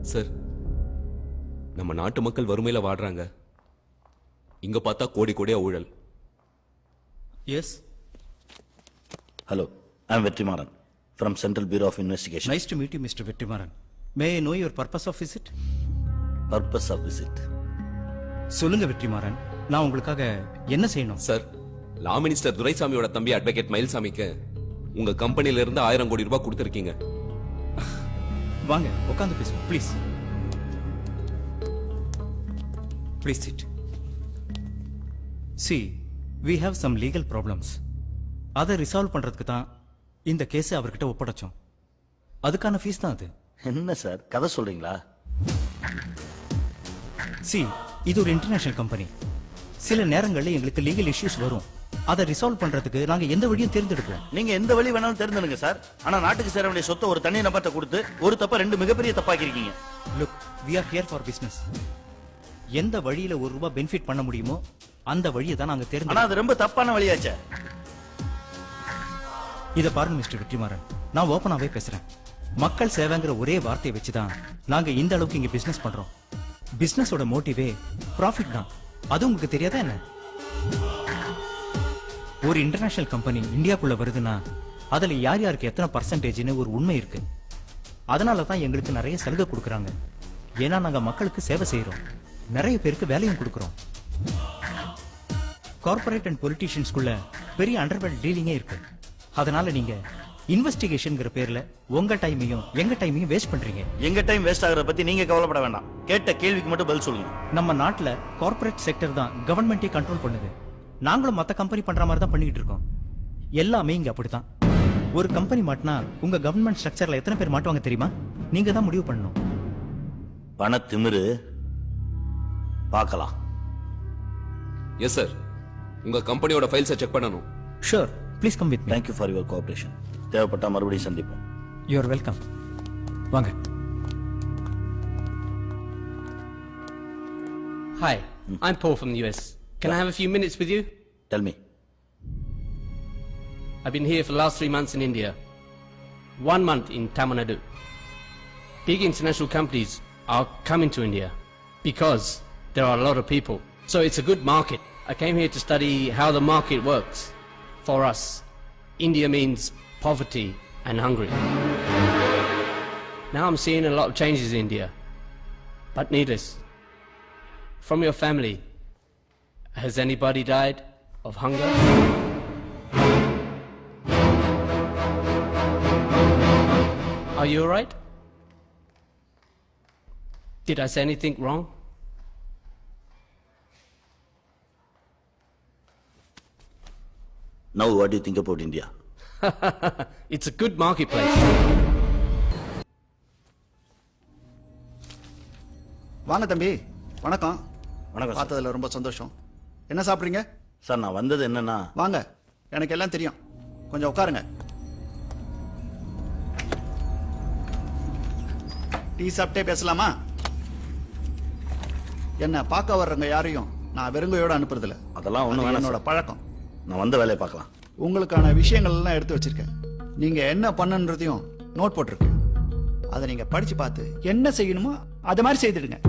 Sir நம்ம நாட்டு மக்கள் வறுமையில வாடுறாங்க. இங்க பார்த்தா கோடி கோடியா ஊழல். Yes hello I'm Vetrimaaran from central bureau of investigation nice to meet you mister Vetrimaaran may I know your purpose of visit purpose of visit சொல்லுங்க வெற்றிமாறன் நான் உங்களுக்காக என்ன செய்யணும்? சார் லா மினிஸ்டர் துரைசாமியோட தம்பி அட்வொகேட் மயில்சாமிக்கு உங்க கம்பெனில இருந்து ஆயிரம் கோடி ரூபாய் கொடுத்திருக்கீங்க. வாங்க உட்காந்து பேசுவோம். Please please sit see we have some legal problems அதை ரிசால்வ் பண்றதுக்கு தான் இந்த கேஸை அவர்கிட்ட ஒப்படைச்சோம். அதுக்கான ஃபீஸ் தான் அது. என்ன சார்? கதை சொல்றீங்களா? சி இது ஒரு இன்டர்நேஷனல் கம்பெனி சில நேரங்களில் எங்களுக்கு லீகல் இஷ்யூஸ் வரும். அதை ரிசால்வ் பண்றதுக்கு நாங்க எந்த வழியும் தேர்ந்தெடுப்போம் நீங்க எந்த வழி வேணாலும் தேர்ந்தெடுங்க சார். ஆனா நாட்டுக்கு சேர வேண்டிய சொத்தை ஒரு தனி நபர்ட்ட கொடுத்து ஒரு தப்ப ரெண்டு மிகப்பெரிய தப்பாக்கிருக்கீங்க look we are here for business எந்த வழியில ஒரு ரூபாய் பெனிஃபிட் பண்ண முடியுமோ அந்த வழியை தான் நாங்க ஆனா தேர்ந்தெடுப்போம் அது ரொம்ப தப்பான வழியாச்சே. இத பாருங்க மிஸ்டர் வெற்றிமாறன். நான் ஓபனாவே பேசுறேன். மக்கள் சேவைங்கிற ஒரே வார்த்தையை வச்சு தான் நாங்க இந்த அளவுக்கு இங்க பிசினஸ் பண்றோம். பிசினஸோட மோட்டிவே ப்ராஃபிட் தான். அது உங்களுக்கு தெரியாதா என்ன? ஒரு இன்டர்நேஷனல் கம்பெனி இந்தியாக்குள்ள வருதுன்னா அதுல யார் யாருக்கு எத்தனை பர்சன்டேஜ்னு ஒரு உண்மை இருக்கு. அதனால தான் எங்களுக்கு நிறைய சலுகை கொடுக்கறாங்க. ஏன்னா நாங்க மக்களுக்கு சேவை செய்யறோம் நிறைய பேருக்கு வேலையும் கொடுக்கறோம். கார்ப்பரேட் அண்ட் பொலிட்டீஷியன்ஸ்குள்ள பெரிய அண்டர்வேல் டீலிங்கே இருக்கு. அதனால நீங்க இன்வெஸ்டிகேஷன்ங்கிற பேர்ல உங்க டைமையும் எங்க டைமையும் வேஸ்ட் பண்றீங்க. எங்க டைம் வேஸ்ட் ஆகுறத பத்தி நீங்க கவலைப்பட வேண்டாம். கேட்ட கேள்விக்கு மட்டும் பதில் சொல்லுங்க. நம்ம நாட்டுல கார்ப்பரேட் செக்டர் தான் கவர்மெண்ட்டே கண்ட்ரோல் பண்ணுது. நாங்களும் மத்த கம்பெனி பண்ற மாதிரி தான் பண்ணிக்கிட்டு இருக்கோம். எல்லாமே இங்க அப்படித்தான். ஒரு கம்பெனி மாட்டினா உங்க கவர்மெண்ட் ஸ்ட்ரக்சர்ல எத்தனை பேர் மாட்டுவாங்க தெரியுமா? நீங்க தான் முடிவு பண்ணணும். பண திமிரு பார்க்கலாம். எஸ் சார் உங்க கம்பெனியோட ஃபைல்ஸை செக் பண்ணணும். Sure please come with me thank you for your cooperation தேவைப்பட்டா மறுபடியும் சந்திப்போம். யூஆர் வெல்கம் வாங்க. Hi, I'm Paul from the US. Can I have a few minutes with you? Tell me. I've been here for the last three months in India. One month in Tamil Nadu. Big international companies are coming to India because there are a lot of people. So it's a good market. I came here to study how the market works. For us, India means poverty and hungry. Now I'm seeing a lot of changes in India, but needless. From your family, has anybody died? Of hunger? Are you alright? Did I say anything wrong? Now what you think about India it's a good marketplace. வாங்க தம்பி வணக்கம் வணக்கம். பார்த்ததுல ரொம்ப சந்தோஷம் என்ன சாப்பிட்றீங்க sir நான் வந்தது என்னன்னா வாங்க. எனக்கு எல்லாம் தெரியும். கொஞ்சம் உட்காருங்க. டீ சாப்பிட்டே பேசலாமா? என்ன பார்க்க வர்றவங்க யாரையும் நான் வெறுங்கையோட அனுப்புறதில்ல. அதெல்லாம் அது வேணாம் என்னோட. பழக்கம். நான் வந்த வேலையை பார்க்கலாம். உங்களுக்கான விஷயங்கள் எல்லாம் எடுத்து வச்சிருக்கேன். நீங்க என்ன பண்ணுன்றதையும் நோட் போட்டிருக்கு. அதை நீங்க படிச்சு பார்த்து என்ன செய்யணுமோ அது மாதிரி செய்துடுங்க.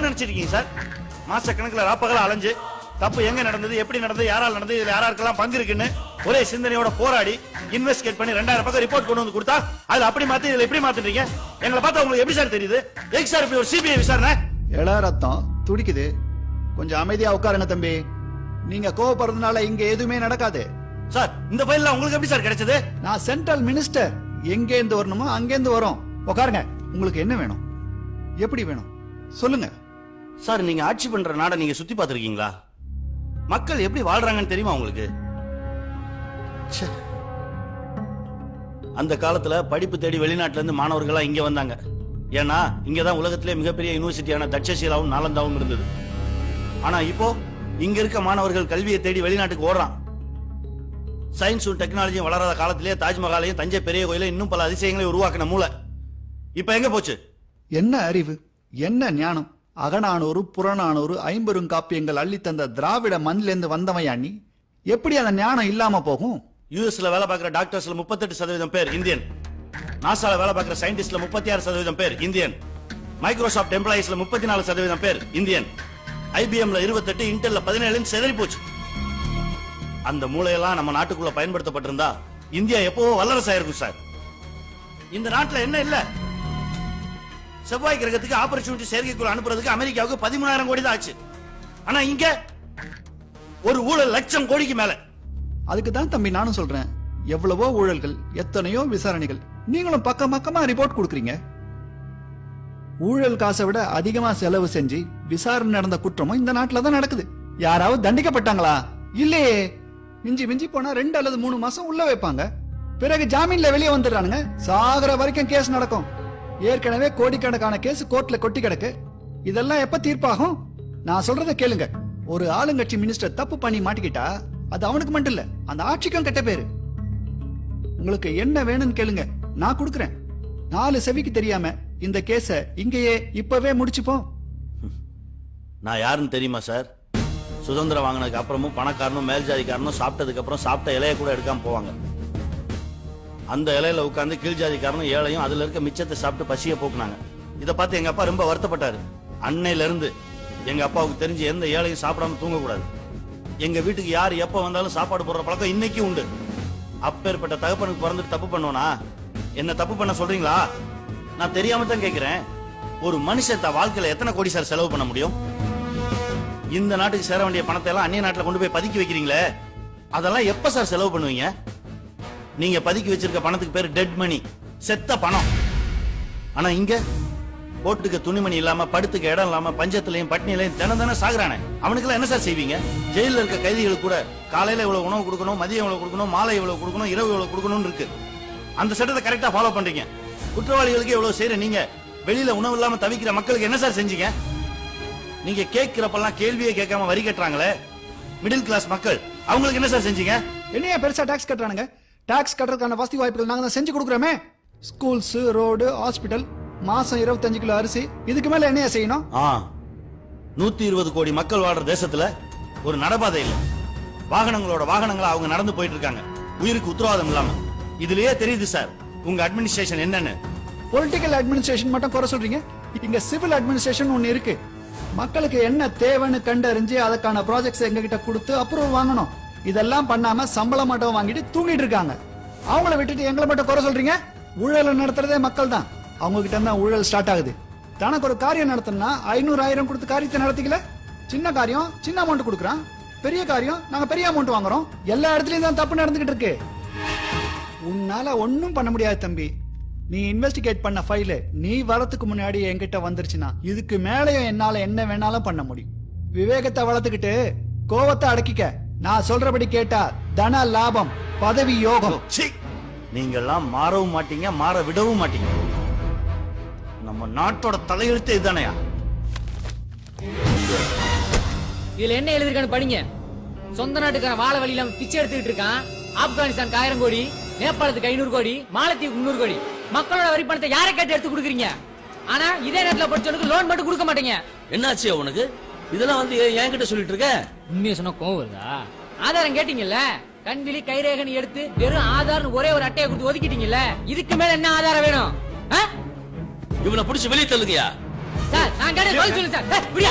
என்ன நினைச்சிருக்கீங்க சார்? மாச கணக்குல ராப்பகல அலைஞ்சு தப்பு எங்க நடந்தது எப்படி நடந்தது யாரால் நடந்தது இதுல யாராருக்கெல்லாம் பங்கு இருக்குன்னு ஒரே சிந்தனையோட போராடி இன்வெஸ்டிகேட் பண்ணி ரெண்டாயிரம் பக்கம் ரிப்போர்ட் கொண்டு வந்து கொடுத்தா அதுல அப்படி மாத்தி இதுல எப்படி மாத்திட்டீங்க எங்களை பார்த்தா உங்களுக்கு எப்படி சார் தெரியுது? எதுக்கு சார் இப்படி ஒரு சிபிஐ விசாரணை? இள ரத்தம் துடிக்குது. கொஞ்சம் அமைதியா உட்காருங்க தம்பி. நீங்க கோவப்படுறதுனால இங்க எதுவுமே நடக்காது. சார் இந்த ஃபைல்லாம் உங்களுக்கு எப்படி சார் கிடைச்சது? நான் சென்ட்ரல் மினிஸ்டர். எங்க இருந்து வரணுமோ அங்கேருந்து வரோம். உட்காருங்க. உங்களுக்கு என்ன வேணும்? எப்படி வேணும்? சொல்லுங்க. சார் நீங்க ஆட்சி பண்ற நாடை நீங்க சுத்தி பார்த்திருக்கீங்களா? மக்கள் எப்படி வாழ்றாங்கன்னு தெரியுமா உங்களுக்கு? அந்த காலத்துல படிப்பு தேடி வெளிநாட்டுல இருந்து மாணவர்களா இங்க வந்தாங்க. ஏன்னா இங்கதான் உலகத்திலே மிகப்பெரிய யூனிவர்சிட்டியான தட்சசீலாவும் நாலந்தாவும் இருந்தது. ஆனா இப்போ இங்க இருக்க மாணவர்கள் கல்வியை தேடி வெளிநாட்டுக்கு ஓடுறான். சயின்ஸும் டெக்னாலஜியும் வளராத காலத்திலேயே தாஜ்மஹாலையும் தஞ்சை பெரிய கோயிலையும் இன்னும் பல அதிசயங்களையும் உருவாக்கின மூளை. இப்ப எங்க போச்சு? என்ன அறிவு? என்ன ஞானம்? அகநானூறு புறநானூறு ஐம்பெரும் காப்பியங்கள் அள்ளி தந்த திராவிட மண்ணிலேருந்து வந்தவையா நீ எப்படி அந்த ஞானம் இல்லாம போகும்? யூஎஸ்ல வேலை பார்க்குற டாக்டர்ஸ்ல முப்பத்தெட்டு சதவீதம் பேர் இந்தியன். நாசால வேலை பார்க்குற சயின்டிஸ்ட்ல முப்பத்தி ஆறு சதவீதம் பேர் இந்தியன். மைக்ரோசாஃப்ட் எம்ப்ளாயிஸ்ல முப்பத்தி நாலு சதவீதம் பேர் இந்தியன். ஐபிஎம்ல இருபத்தெட்டு இன்டெல்ல பதினேழுன்னு செதறி போச்சு. அந்த மூளையெல்லாம் நம்ம நாட்டுக்குள்ள பயன்படுத்தப்பட்டிருந்தா இந்தியா எப்பவோ வல்லரசாயிருக்கும் சார். இந்த நாட்டுல என்ன இல்லை? செவ்வாய் கிரகத்துக்கு ஆப்பர்ச்சுனிட்டி செயற்கைக்குள் அனுப்புறதுக்கு அமெரிக்காவுக்கு பதிமூணாயிரம் கோடி தான் ஆச்சு. ஆனா இங்க ஒரு ஊழல் லட்சம் கோடிக்கு மேல. அதுக்கு தான் தம்பி நானும் சொல்றேன். எவ்வளவோ ஊழல்கள் எத்தனையோ விசாரணைகள். நீங்களும் பக்கம் பக்கமா ரிப்போர்ட் கொடுக்குறீங்க. ஊழல் காசை விட அதிகமா செலவு செஞ்சு விசாரணை நடந்த குற்றமும் இந்த நாட்டுல தான் நடக்குது. யாராவது தண்டிக்கப்பட்டாங்களா? இல்லையே. மிஞ்சி மிஞ்சி போனா ரெண்டு அல்லது மூணு மாசம் உள்ள வைப்பாங்க. பிறகு ஜாமீன்ல வெளியே வந்துடுறானுங்க. சாகர வரைக்கும் கேஸ் நடக்கும். ஏற்கனவே கோடிக்கணக்கான கேஸ் கோர்ட்ல கொட்டி கிடக்கு. இதெல்லாம் எப்ப தீர்ப்பாகும்? நான் சொல்றத கேளுங்க. ஒரு ஆளுங்கட்சி மினிஸ்டர் தப்பு பண்ணி மாட்டிக்கிட்டா அது அவனுக்கு மட்டும் இல்ல அந்த ஆட்சிக்கும் கெட்ட பேரு. உங்களுக்கு என்ன வேணும்னு கேளுங்க. நான் கொடுக்கறேன். நாலு செவிக்கு தெரியாம இந்த கேஸ இங்கேயே இப்பவே முடிச்சுப்போம். நான் யாருன்னு தெரியுமா சார்? சுதந்திரம் வாங்கினதுக்கு அப்புறமும் பணக்காரனும் மேல்ஜாதிக்காரனும் சாப்பிட்டதுக்கு அப்புறம் சாப்பிட்ட இலைய கூட எடுக்காம போவாங்க. அந்த இலையில உட்கார்ந்து கீழ்ஜாதிக்காரனும் ஏழையும் அதுல இருக்க மிச்சத்தை சாப்பிட்டு பசிய போக்குனாங்க. இதை பார்த்து எங்க அப்பா ரொம்ப வருத்தப்பட்டாரு. அன்னையில இருந்து எங்க அப்பாவுக்கு தெரிஞ்சு எந்த ஏழையும் சாப்பிடாம தூங்கக்கூடாது. எங்க வீட்டுக்கு யார் எப்ப வந்தாலும் சாப்பாடு போடுற பழக்கம் இன்னைக்கு உண்டு. அப்பேற்பட்ட தகப்பனுக்கு பிறந்துட்டு தப்பு பண்ணுவனா என்ன தப்பு பண்ண சொல்றீங்களா? நான் தெரியாம தான் கேக்குறேன். ஒரு மனுஷன் தன் வாழ்க்கையில எத்தனை கோடி சார் செலவு பண்ண முடியும்? இந்த நாட்டுக்கு சேர வேண்டிய பணத்தை எல்லாம் அந்நிய நாட்டுல கொண்டு போய் பதுக்கி வைக்கிறீங்களே? அதெல்லாம் எப்ப சார் செலவு பண்ணுவீங்க? நீங்க பதுக்கி வச்சிருக்க பணத்துக்கு பேரு டெட் மணி செத்த பணம். ஆனா இங்க போட்டுக்க துணிமணி இல்லாம படுத்துக்க இடம் இல்லாம பஞ்சத்திலையும் பட்னிலையும் தினம் தினம் சாகுறானே. அவனுக்கெல்லாம் என்ன சார் செய்வீங்க? ஜெயில இருக்க கைதிகளுக்கு கூட காலையில இவ்வளவு உணவு கொடுக்கணும் மதியம் இவ்வளவு கொடுக்கணும் மாலை இவ்வளவு கொடுக்கணும் இரவு இவ்வளவு கொடுக்கணும்னு இருக்கு. அந்த சட்டத்தை கரெக்டா ஃபாலோ பண்றீங்க. குற்றவாளிகளுக்கு இவ்வளவு செய்யற நீங்க வெளியில உணவு இல்லாம தவிக்கிற மக்களுக்கு என்ன சார் செஞ்சீங்க? நீங்க கேட்கிறப்பெல்லாம் கேள்வியே கேட்காம வரி கட்டுறாங்களே. மிடில் கிளாஸ் மக்கள் அவங்களுக்கு என்ன சார் செஞ்சீங்க? என்னையா பெருசா டாக்ஸ் கட்டுறானுங்க? டாக்ஸ் கட்டுறதுக்கான வசதி வாய்ப்புகள் நாங்க தான் செஞ்சு கொடுக்குறோமே. ஸ்கூல்ஸ் ரோடு ஹாஸ்பிட்டல் மாசம் இருபத்தஞ்சு கிலோ அரிசி. இதுக்கு மேல என்னையா செய்யணும்? ஆ நூத்தி இருபது கோடி மக்கள் வாழ்ற தேசத்துல ஒரு நடபாதை இல்ல. வாகனங்களோட வாகனங்களா அவங்க நடந்து போயிட்டு இருக்காங்க உயிருக்கு உத்தரவாதம் இல்லாம. இதுலயே தெரியுது சார் உங்க அட்மினிஸ்ட்ரேஷன் என்னன்னு. பொலிட்டிக்கல் அட்மினிஸ்ட்ரேஷன் மட்டும் குறை சொல்றீங்க. இங்க சிவில் அட்மினிஸ்ட்ரேஷன் ஒன்னு இருக்கு. மக்களுக்கு என்ன தேவைன்னு கண்டறிஞ்சு அதுக்கான ப்ராஜெக்ட்ஸ் எங்க கிட்ட கொடுத்து அப்ரூவல் வாங்கணும். இதெல்லாம் பண்ணாம சம்பளம் மட்டும் வாங்கிட்டு தூங்கிட்டு இருக்காங்க. அவங்கள விட்டுட்டு எங்களை மட்டும் குறை சொல்றீங்க? ஊழலை நடத்துறதே மக்கள் தான் அவங்க கிட்ட இருந்தா ஊழல் ஸ்டார்ட் ஆகுது. தனக்கு ஒரு காரியம் நடத்தணும்னா ஐநூறு ஆயிரம் கொடுத்து காரியத்தை நடத்திக்கல? சின்ன காரியம் சின்ன அமௌண்ட் கொடுக்குறான். பெரிய காரியம் நாங்க பெரிய அமௌண்ட் வாங்குறோம். எல்லா இடத்துலயும் தான் தப்பு நடந்துகிட்டு இருக்கு. உன்னால ஒன்னும் பண்ண முடியாது தம்பி. நீ இன்வெஸ்டிகேட் பண்ண ஃபைலு நீ வரத்துக்கு முன்னாடி என்கிட்ட வந்துருச்சுன்னா இதுக்கு மேலேயும் என்னால என்ன வேணாலும் பண்ண முடியும். விவேகத்தை வளர்த்துக்கிட்டு கோவத்தை அடக்கிக்க. நான் சொல்றபடி கேட்டா தன லாபம் பதவி யோகம்! நீங்கெல்லாம் மாறவும் மாட்டீங்க மாற விடவும் மாட்டீங்க. நம்ம நாட்டோட தலையெழுத்து இதுதானயா? இதுல என்ன எழுதிருக்கான்னு படிங்க. சொந்த நாட்டுக்காரன் வாழ வழியில பிச்சை எடுத்துக்கிட்டு இருக்கான். ஆப்கானிஸ்தான் ஆயிரம் கோடி நேபாளத்துக்கு ஐநூறு கோடி மாலத்தீவுக்கு முன்னூறு கோடி. மக்களோட வரி பணத்தை யாரை கேட்டு எடுத்து கொடுக்குறீங்க? ஆனா இதே நேரத்துல படிச்சவனுக்கு லோன் மட்டும் கொடுக்க மாட்டீங்க. என்னாச்சு உனக்கு? இதெல்லாம் வந்து ஏன் என்கிட்ட சொல்லிட்டு இருக்க? உண்மையை சொன்னா கோவம் வருதா? ஆதாரம் கேட்டீங்கல்ல? கண்விழி கைரேகன் எடுத்து வெறும் ஆதார்னு ஒரே ஒரு அட்டையை கொடுத்து ஒதுக்கிட்டீங்கல்ல? இதுக்கு மேல என்ன ஆதாரம் வேணும்? இவனை புடிச்சு வெளியே தள்ளுங்கயா சார் நான் கேட்ட பதில் சொல்லுங்க சார். வெளியே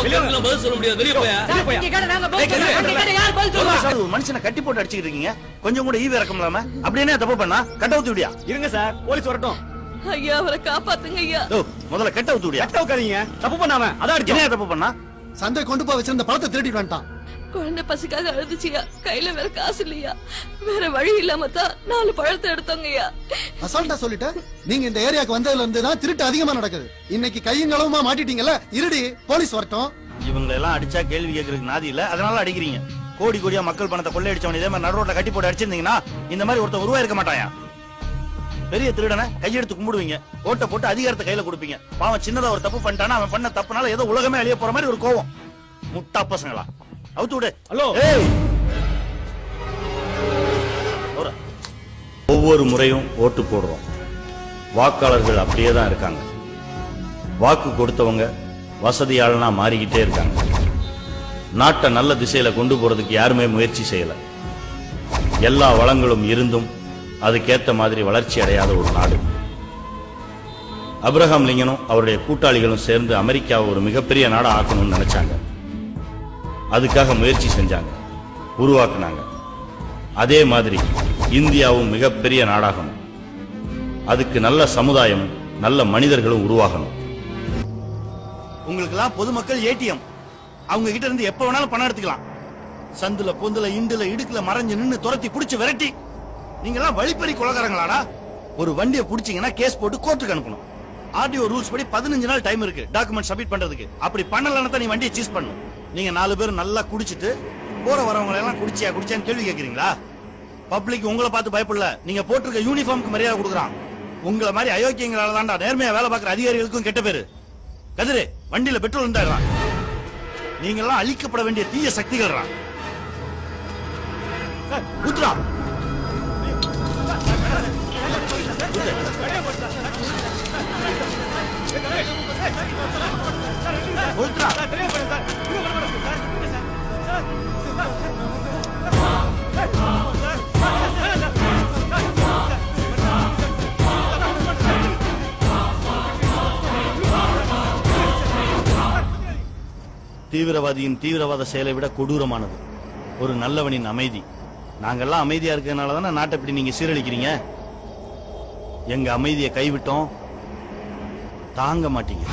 சொல்ல முடியாது. வெளியே போயா? சார், நீங்க கேட்ட நாங்க பதில் யார் ஒரு மனுஷனை கட்டி போட்டு அடிச்சுக்கிட்டு இருக்கீங்க. கொஞ்சம் கூட ஈவு இறக்கம் இல்லாம அப்படி என்ன தப்பு பண்ணா? கட்ட ஊத்தி விடியா? இருங்க சார் போலீஸ் வரட்டும். ஐயா அவரை காப்பாத்துங்க ஐயா. ஓ, முதல்ல கட்ட ஊத்தி விடியா? கட்ட உட்காதீங்க தப்பு பண்ணாம அதான். என்ன தப்பு பண்ணா? சந்தை கொண்டு போய் வச்சிருந்த பழத்தை திருடிட்டு வந்துட்டான். குழந்தை பசிக்காக அழுதுச்சியா? கையில வேற காசு இல்லையா? வேற வழி இல்லாம தான் நாலு பழத்தை எடுத்தோங்கய்யா அசால்ட்டா சொல்லிட்டேன் நீங்க இந்த ஏரியாக்கு வந்ததுல இருந்து தான் திருட்டு அதிகமா நடக்குது. இன்னைக்கு கையும் களவுமா மாட்டிட்டீங்கல்ல? இருடி போலீஸ் வரட்டும். இவங்களை எல்லாம் அடிச்சா கேள்வி கேட்கறதுக்கு நாதி இல்ல. அதனால அடிக்கிறீங்க. கோடி கோடியா மக்கள் பணத்தை கொள்ளையடிச்சவன் இதே மாதிரி நடுரோட்ல கட்டி போட்டு அடிச்சிருந்தீங்கன்னா இந்த மாதிரி ஒருத்தன் உருவாயிருக்க மாட்டாயா? பெரிய திருடனை கையெடுத்து கும்பிடுவீங்க. ஓட்ட போட்டு அதிகாரத்தை கையில கொடுப்பீங்க. பாவம் சின்னதா ஒரு தப்பு பண்ணிட்டானா அவன் பண்ண தப்புனால ஏதோ உலகமே அழிய போற மாதிரி ஒரு கோவம். முட்டா பசங்களா? அவுத்து விடு. ஹலோ. ஒவ்வொரு முறையும் ஓட்டு போடுறோம். வாக்காளர்கள் அப்படியே தான் இருக்காங்க. வாக்கு கொடுத்தவங்க வசதியாளனா மாறிக்கிட்டே இருக்காங்க. நாட்டை நல்ல திசையில கொண்டு போறதுக்கு யாருமே முயற்சி செய்யல. எல்லா வளங்களும் இருந்தும் அதுக்கேற்ற மாதிரி வளர்ச்சி அடையாத ஒரு நாடு. அப்ரஹாம் லிங்கனும் அவருடைய கூட்டாளிகளும் சேர்ந்து அமெரிக்காவை ஒரு மிகப்பெரிய நாடாக ஆக்கணும்னு நினைச்சாங்க. அதுக்காக முயற்சி செஞ்சாங்க. உருவாக்குனாங்க. அதே மாதிரி இந்தியாவும் மிகப்பெரிய நாடாகணும். அதுக்கு நல்ல சமுதாயம் நல்ல மனிதர்களும் உருவாகணும். உங்களுக்கெல்லாம் பொதுமக்கள் ஏடிஎம். அவங்க கிட்ட இருந்து எப்ப வேணாலும் பணம் எடுத்துக்கலாம். சந்துல பொந்துல இண்டுல இடுக்குல மறைஞ்சு நின்னு துரத்தி புடிச்சு விரட்டி. நீங்கெல்லாம் வழிப்பறி கொலகாரங்களாடா ஒரு வண்டியை பிடிச்சிங்கன்னா கேஸ் போட்டு கோர்ட்டுக்கு அனுப்பணும். ஆர்டிஓ ரூல்ஸ் படி பதினஞ்சு நாள் டைம் இருக்கு டாக்குமெண்ட் சப்மிட் பண்றதுக்கு. அப்படி பண்ணலன்னா தான் நீ வண்டியை சீஸ் பண்ணும் நீங்க நாலு பேர் நல்லா குடிச்சிட்டு போற வரவங்களை எல்லாம் குடிச்சியா குடிச்சியான்னு கேள்வி கேக்குறீங்களா? பப்ளிக் உங்களை பார்த்து பயப்படல. நீங்க போட்டிருக்க யூனிஃபார்முக்கு மரியாதை கொடுக்குறான். உங்களை மாதிரி அயோக்கியங்களால தான்டா நேர்மையா வேலை பார்க்குற அதிகாரிகளுக்கும் கெட்ட பேரு. கதிரு வண்டியில பெட்ரோல் இருந்தாடுறான் நீங்க எல்லாம் அழிக்கப்பட வேண்டிய தீய சக்திகள்ரா ஏய், தீவிரவாதியின் தீவிரவாத செயலை விட கொடூரமானது. ஒரு நல்லவனின் அமைதி. நாங்கெல்லாம் அமைதியா இருக்கிறதுனால தானே நாட்டை இப்படி நீங்க சீரழிக்கிறீங்க? எங்க அமைதியை கைவிட்டோம். தாங்க மாட்டீங்க.